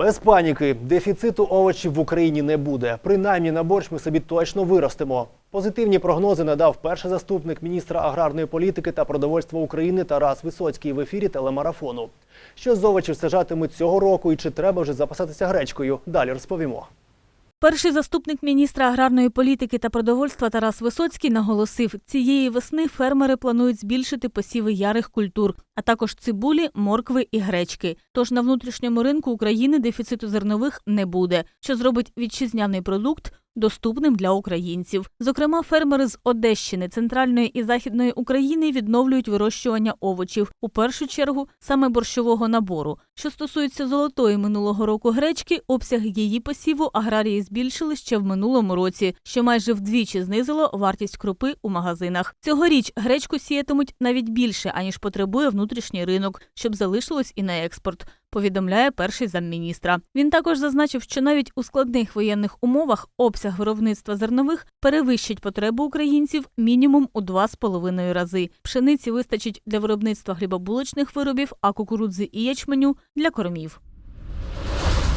Без паніки, дефіциту овочів в Україні не буде. Принаймні на борщ ми собі точно виростемо. Позитивні прогнози надав перший заступник міністра аграрної політики та продовольства України Тарас Висоцький в ефірі телемарафону. Що з овочів сажатимуть цього року і чи треба вже запасатися гречкою? Далі розповімо. Перший заступник міністра аграрної політики та продовольства Тарас Висоцький наголосив, цієї весни фермери планують збільшити посіви ярих культур, а також цибулі, моркви і гречки. Тож на внутрішньому ринку України дефіциту зернових не буде, що зробить вітчизняний продукт доступним для українців. Зокрема, фермери з Одещини, центральної і західної України відновлюють вирощування овочів. У першу чергу саме борщового набору. Що стосується золотої минулого року гречки, обсяг її посіву аграрії збільшили ще в минулому році, що майже вдвічі знизило вартість крупи у магазинах. Цьогоріч гречку сіятимуть навіть більше аніж потребує внутрішній ринок, щоб залишилось і на експорт. Повідомляє перший замміністра. Він також зазначив, що навіть у складних воєнних умовах обсяг виробництва зернових перевищить потребу українців мінімум у два з половиною рази. Пшениці вистачить для виробництва хлібобулочних виробів, а кукурудзи і ячменю для кормів.